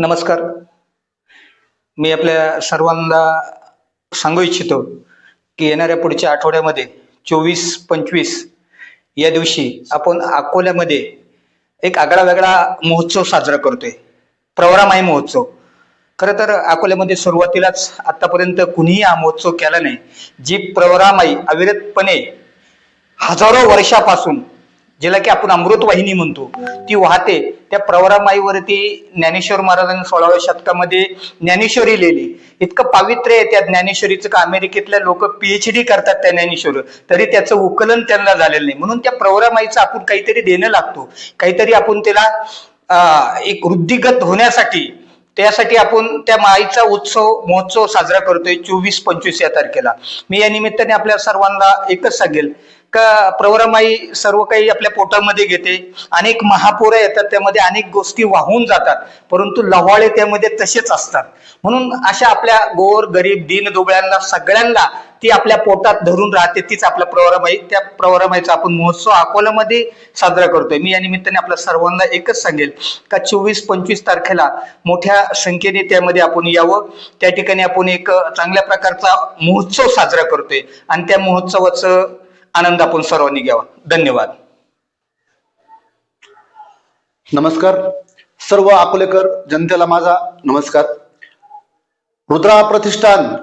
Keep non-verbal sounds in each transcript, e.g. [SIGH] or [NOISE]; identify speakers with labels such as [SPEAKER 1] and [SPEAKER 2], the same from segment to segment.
[SPEAKER 1] नमस्कार. मी आपल्या सर्वांना सांगू इच्छितो की येणाऱ्या पुढच्या आठवड्यामध्ये चोवीस पंचवीस या दिवशी आपण अकोल्यामध्ये एक आगळा वेगळा महोत्सव साजरा करतोय. प्रवरामाई महोत्सव. खरं तर अकोल्यामध्ये सुरुवातीलाच आतापर्यंत कुणीही हा महोत्सव केला नाही. जी प्रवरामाई अविरतपणे हजारो वर्षापासून ज्याला की आपण अमृतवाहिनी म्हणतो ती वाहते त्या प्रवरामाईवरती ज्ञानेश्वर महाराजांनी सोळाव्या शतकामध्ये ज्ञानेश्वरी लिहिली. इतकं पावित्र्य आहे त्या ज्ञानेश्वरीचं का? अमेरिकेतल्या लोक पीएच डी करतात त्या ज्ञानेश्वर तरी त्याचं उकलन त्यांना झालेलं नाही. म्हणून त्या प्रवरामाईचं आपण काहीतरी देणं लागतो. काहीतरी आपण त्याला एक वृद्धिगत होण्यासाठी त्यासाठी आपण त्या माईचा उत्सव महोत्सव साजरा करतोय चोवीस पंचवीस या तारखेला. मी या निमित्ताने आपल्या सर्वांना एकच सांगेल. का प्रवरामाई सर्व काही आपल्या पोटामध्ये घेते. अनेक महापूर येतात त्यामध्ये अनेक गोष्टी वाहून जातात. परंतु लव्हाळे त्यामध्ये तसेच असतात. म्हणून अशा आपल्या गोर गरीब दीन दुबळ्यांना सगळ्यांना ती आपल्या पोटात धरून राहते तीच आपल्या प्रवरामाई. त्या प्रवरामाईचा आपण महोत्सव अकोल्यामध्ये साजरा करतोय. मी या निमित्ताने आपल्या सर्वांना एकच सांगेल का चोवीस पंचवीस तारखेला मोठ्या संख्येने त्यामध्ये आपण यावं. त्या ठिकाणी आपण एक चांगल्या प्रकारचा महोत्सव साजरा करतोय. आणि त्या महोत्सवाचं आनंद आपण सर्वांनी घ्यावा. धन्यवाद.
[SPEAKER 2] नमस्कार. सर्व अकोलेकर जनतेला माझा नमस्कार. रुद्रा प्रतिष्ठान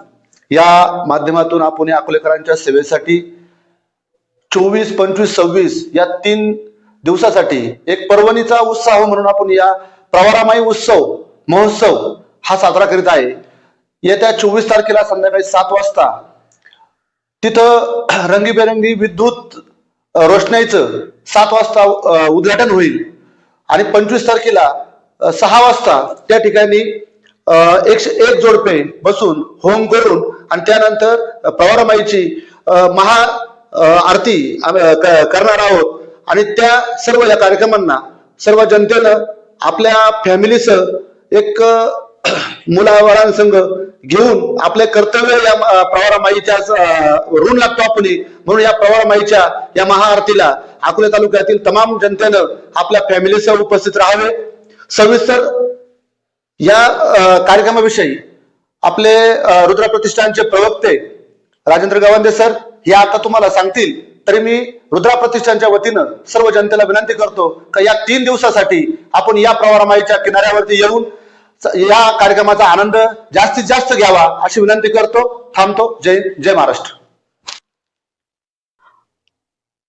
[SPEAKER 2] या माध्यमातून आपण या अकोलेकरांच्या सेवेसाठी चोवीस पंचवीस सव्वीस या तीन दिवसासाठी एक पर्वणीचा उत्साह म्हणून आपण या प्रवारामाई उत्सव महोत्सव हा साजरा करीत आहे. येत्या चोवीस तारखेला संध्याकाळी सात वाजता तिथं रंगीबेरंगी विद्युत रोषणाईचं सात वाजता उद्घाटन होईल. आणि पंचवीस तारखेला सहा वाजता त्या ठिकाणी एकशे एक जोडपे बसून होम करून आणि त्यानंतर पवारमाईची महा आरती आम्ही, क- करणार आहोत. आणि त्या सर्व या कार्यक्रमांना सर्व जनतेनं आपल्या फॅमिलीचं एक [CLEARS THROAT] अ, संघ घेऊन आपले कर्तव्य या अ, प्रवारामाईच्या ऋण लागतो आपण म्हणून या प्रवारामाईच्या या महाआरतीला अकोले तालुक्यातील तमाम जनतेनं आपल्या फॅमिलीसह उपस्थित राहावे. सविस्तर या कार्यक्रमाविषयी आपले रुद्र प्रतिष्ठानचे प्रवक्ते राजेंद्र गावंदे सर हे आता तुम्हाला सांगतील. तरी मी रुद्रा प्रतिष्ठानच्या वतीनं सर्व जनतेला विनंती करतो का या तीन दिवसासाठी आपण या प्रवारमाईच्या किनाऱ्यावरती येऊन या कार्यक्रमाचा आनंद जास्तीत जास्त घ्यावा अशी विनंती करतो. थांबतो. जय जय महाराष्ट्र.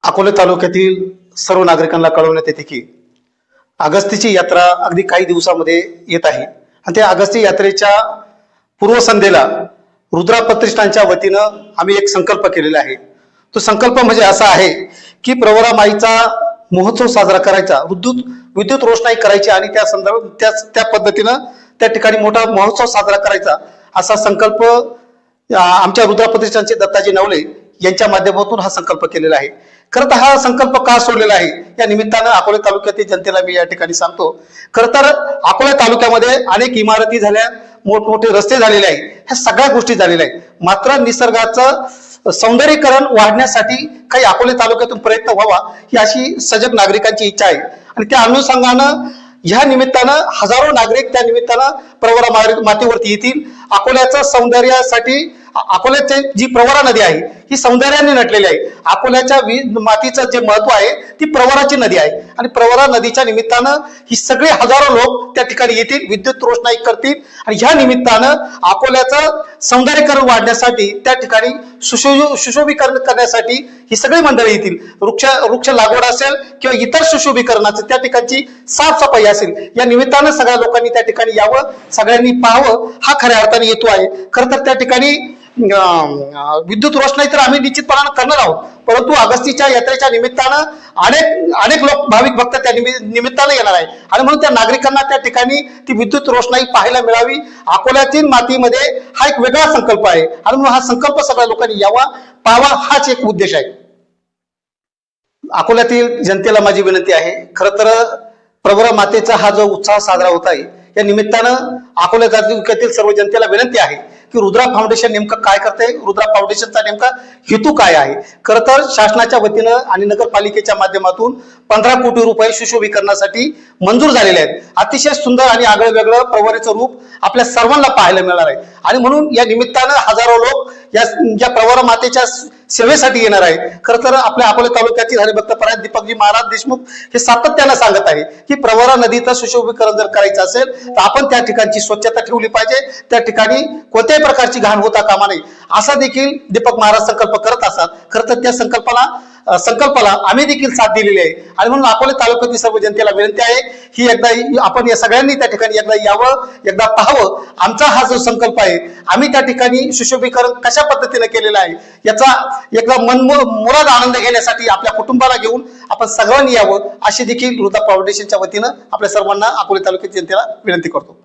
[SPEAKER 3] अकोले तालुक्यातील सर्व नागरिकांना कळवण्यात येते की अगस्तीची यात्रा अगदी काही दिवसामध्ये येत आहे. आणि त्या अगस्ती यात्रेच्या पूर्वसंध्येला रुद्रा प्रतिष्ठानच्या वतीनं आम्ही एक संकल्प केलेला आहे. तो संकल्प म्हणजे असा आहे की प्रवरा माईचा महोत्सव साजरा करायचा. विद्युत विद्युत रोषणाई करायची आणि त्या संदर्भात त्या त्या पद्धतीनं त्या ठिकाणी मोठा महोत्सव साजरा करायचा असा संकल्प आमच्या रुद्रा प्रतिष्ठानचे दत्ताजी नवले यांच्या माध्यमातून हा संकल्प केलेला आहे. खरं तर हा संकल्प का सोडलेला आहे? या निमित्तानं अकोले तालुक्यातील जनतेला मी या ठिकाणी सांगतो. खरं तर अकोले तालुक्यामध्ये अनेक इमारती झाल्या मोठमोठे रस्ते झालेले आहेत. ह्या सगळ्या गोष्टी झालेल्या आहेत. मात्र निसर्गाचं सौंदर्यीकरण वाढण्यासाठी काही अकोले तालुक्यातून प्रयत्न व्हावा ही अशी सजग नागरिकांची इच्छा आहे. आणि त्या अनुषंगानं ह्या निमित्तानं हजारो नागरिक त्या निमित्तानं प्रवरा मातीवरती येतील. अकोल्याचं सौंदर्यासाठी अकोल्याची जी प्रवरा नदी आहे ही सौंदर्याने नटलेली आहे. अकोल्याच्या मातीचं जे महत्त्व आहे ती प्रवराची नदी आहे. आणि प्रवरा नदीच्या निमित्तानं ही सगळे हजारो लोक त्या ठिकाणी येतील विद्युत रोषणाई करतील. आणि ह्या निमित्तानं अकोल्याचं सौंदर्यीकरण वाढण्यासाठी त्या ठिकाणी सुशो सुशोभीकरण करण्यासाठी ही सगळी मंडळी येतील. वृक्ष वृक्ष लागवड असेल किंवा इतर सुशोभीकरणाचं त्या ठिकाणची साफसफाई असेल या निमित्तानं सगळ्या लोकांनी त्या ठिकाणी यावं सगळ्यांनी पाहावं हा खऱ्या अर्थाने येतो आहे. खरं तर त्या ठिकाणी विद्युत रोषणाई तर आम्ही निश्चितपणानं करणार आहोत. परंतु अगस्तीच्या यात्रेच्या निमित्तानं अनेक अनेक लोक भाविक भक्त त्या निमित्तानं येणार आहे आणि म्हणून त्या नागरिकांना त्या ठिकाणी ती विद्युत रोषणाई पाहायला मिळावी. अकोल्यातील मातीमध्ये हा एक वेगळा संकल्प आहे. आणि म्हणून हा संकल्प सगळ्या लोकांनी यावा पाहावा हाच एक उद्देश आहे. अकोल्यातील जनतेला माझी विनंती आहे. खरं तर प्रवर मातेचा हा जो उत्साह साजरा होत आहे या निमित्तानं अकोल्या तालुक्यातील सर्व जनतेला विनंती आहे की रुद्रा फाउंडेशन नेमकं काय करते रुद्रा फाउंडेशनचा नेमका हेतू काय आहे? खरं तर शासनाच्या वतीनं आणि नगरपालिकेच्या माध्यमातून पंधरा कोटी रुपये सुशोभीकरणासाठी मंजूर झालेले आहेत. अतिशय सुंदर आणि आगळं वेगळं प्रवारीचं रूप आपल्या सर्वांना पाहायला मिळणार आहे. आणि म्हणून या निमित्तानं हजारो लोक या या प्रवरा मातेच्या सेवेसाठी येणार आहे. खरं तर आपल्या अकोले तालुक्यातील हरिभक्त परायण दीपकजी महाराज देशमुख हे सातत्यानं सांगत आहे की प्रवरा नदीचं सुशोभीकरण जर करायचं असेल तर आपण त्या ठिकाणची स्वच्छता ठेवली पाहिजे. त्या ठिकाणी कोणत्याही प्रकारची घाण होता कामा नये. असा देखील दीपक महाराज संकल्प करत असतात. खरं तर त्या संकल्पाला संकल्पाला आम्ही देखील साथ दिलेली आहे. आणि म्हणून अकोले तालुक्यातील सर्व जनतेला विनंती आहे ही एकदा आपण या सगळ्यांनी त्या ठिकाणी एकदा यावं एकदा पाहावं. आमचा हा जो संकल्प आहे आम्ही त्या ठिकाणी सुशोभीकरण कशा पद्धतीने केलेलं आहे याचा एकदा मनमोह मुराद आनंद घेण्यासाठी आपल्या कुटुंबाला घेऊन आपण सगळ्यांनी यावं अशी देखील वृद्धा फाउंडेशनच्या वतीनं आपल्या सर्वांना अकोले तालुक्यातील जनतेला विनंती करतो.